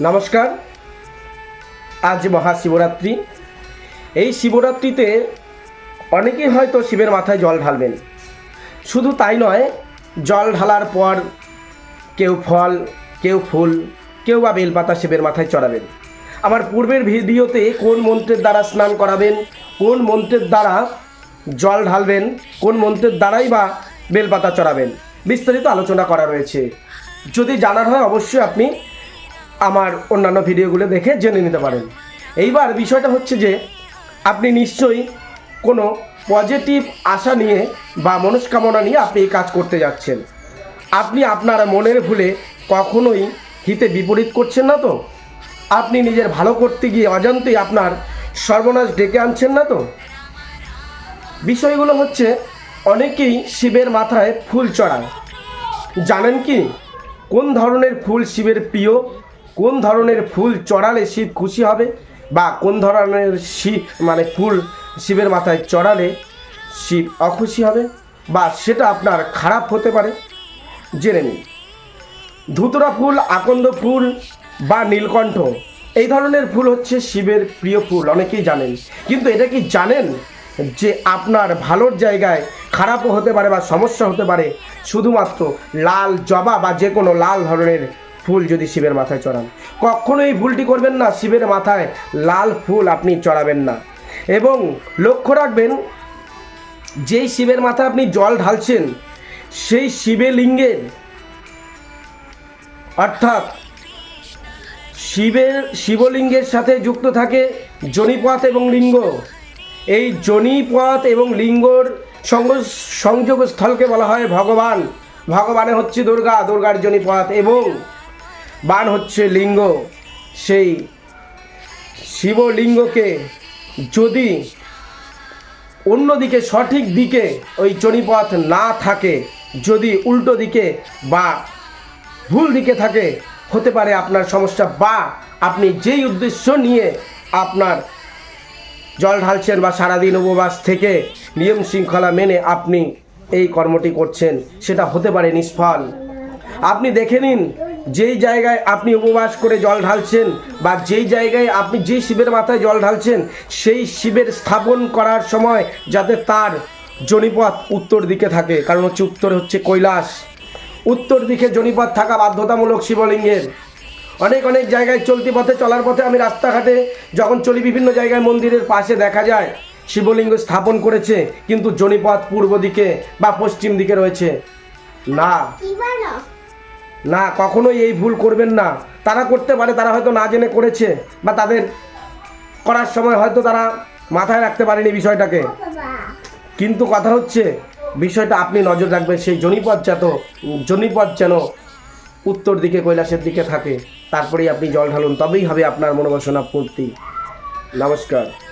নমস্কার। আজ মহাশিবরাত্রি। এই শিবরাত্রিতে অনেকেই হয়তো শিবের মাথায় জল ঢালবেন। শুধু তাই নয়, জল ঢালার পর কেউ ফল, কেউ ফুল, কেউ বা বেলপাতা শিবের মাথায় চড়াবেন। আমার পূর্বের ভিডিওতে কোন মন্ত্রের দ্বারা স্নান করাবেন, কোন মন্ত্রের দ্বারা জল ঢালবেন, কোন মন্ত্রের দ্বারাই বা বেলপাতা চড়াবেন, বিস্তারিত আলোচনা করা রয়েছে। যদি জানার হয়, অবশ্যই আপনি আমার অন্যান্য ভিডিওগুলো দেখে জেনে নিতে পারেন। এইবার বিষয়টা হচ্ছে যে, আপনি নিশ্চয়ই কোনো পজিটিভ আশা নিয়ে বা মনস্কামনা নিয়ে আপনি এই কাজ করতে যাচ্ছেন। আপনি আপনার মনের ভুলে কখনোই হিতে বিপরীত করছেন না তো? আপনি নিজের ভালো করতে গিয়ে অজান্তেই আপনার সর্বনাশ ডেকে আনছেন না তো? বিষয়গুলো হচ্ছে, অনেকেই শিবের মাথায় ফুল চড়ায়। জানেন কি? কোন ধরনের ফুল শিবের প্রিয় কোন ধরনের ফুল চড়ালে শিব খুশি হবে? বা কোন ধরনের শিব মানে ফুল শিবের মাথায় চড়ালে শিব অখুশি হবে? বা সেটা আপনার খারাপ হতে পারে? জেনে নিন। ধুতরা ফুল, আকন্দ ফুল বা নীলকণ্ঠ, এই ধরনের ফুল হচ্ছে শিবের প্রিয় ফুল, অনেকেই জানেন। কিন্তু এটা কি জানেন যে আপনার ভালোর জায়গায় খারাপও হতে পারে বা সমস্যা হতে পারে? শুধুমাত্র লাল জবা বা যে কোনো লাল ধরনের ফুল যদি শিবের মাথায় চড়ান। কখনো এই ভুলটি করবেন না, শিবের মাথায় লাল ফুল আপনি চড়াবেন না। এবং লক্ষ্য রাখবেন, যেই শিবের মাথায় আপনি জল ঢালছেন, সেই শিবে লিঙ্গের, অর্থাৎ শিবের, শিবলিঙ্গের সাথে যুক্ত থাকে জনিপথ এবং লিঙ্গ। এই জনিপথ এবং লিঙ্গর সঙ্গ সংযোগ স্থলকে বলা হয় ভগবান। ভগবানে হচ্ছে দুর্গা, দুর্গার জনিপথ এবং বান হচ্ছে লিঙ্গ। সেই শিবলিঙ্গকে যদি অন্যদিকে সঠিক দিকে ওই জনিপথ না থাকে, যদি উল্টো দিকে বা ভুল দিকে থাকে, হতে পারে আপনার সমস্যা বা আপনি যেই উদ্দেশ্য নিয়ে আপনার জল ঢালছেন বা সারাদিন উপবাস থেকে নিয়ম শৃঙ্খলা মেনে আপনি এই কর্মটি করছেন, সেটা হতে পারে নিষ্ফল। আপনি দেখে নিন যেই জায়গায় আপনি উপবাস করে জল ঢালছেন বা যেই জায়গায় আপনি যেই শিবের মাথায় জল ঢালছেন, সেই শিবের স্থাপন করার সময় যাতে তার জনিপথ উত্তর দিকে থাকে। কারণ হচ্ছে উত্তর হচ্ছে কৈলাস। উত্তর দিকে জনিপথ থাকা বাধ্যতামূলক শিবলিঙ্গের। অনেক অনেক জায়গায় চলতি পথে, চলার পথে আমি রাস্তাঘাটে যখন চলি, বিভিন্ন জায়গায় মন্দিরের পাশে দেখা যায়, শিবলিঙ্গ স্থাপন করেছে, কিন্তু জনিপথ পূর্ব দিকে বা পশ্চিম দিকে রয়েছে। না। না, কখনোই এই ভুল করবেন না। তারা করতে পারে, তারা হয়তো না জেনে করেছে বা তাদের করার সময় হয়তো তারা মাথায় রাখতে পারেনি বিষয়টাকে। কিন্তু কথা হচ্ছে, বিষয়টা আপনি নজর রাখবেন, সেই জনিপথ যত জনিপথ যেন উত্তর দিকে, কৈলাসের দিকে থাকে, তারপরেই আপনি জল ঢালুন, তবেই হবে আপনার মনোবাসনা পূর্তি। নমস্কার।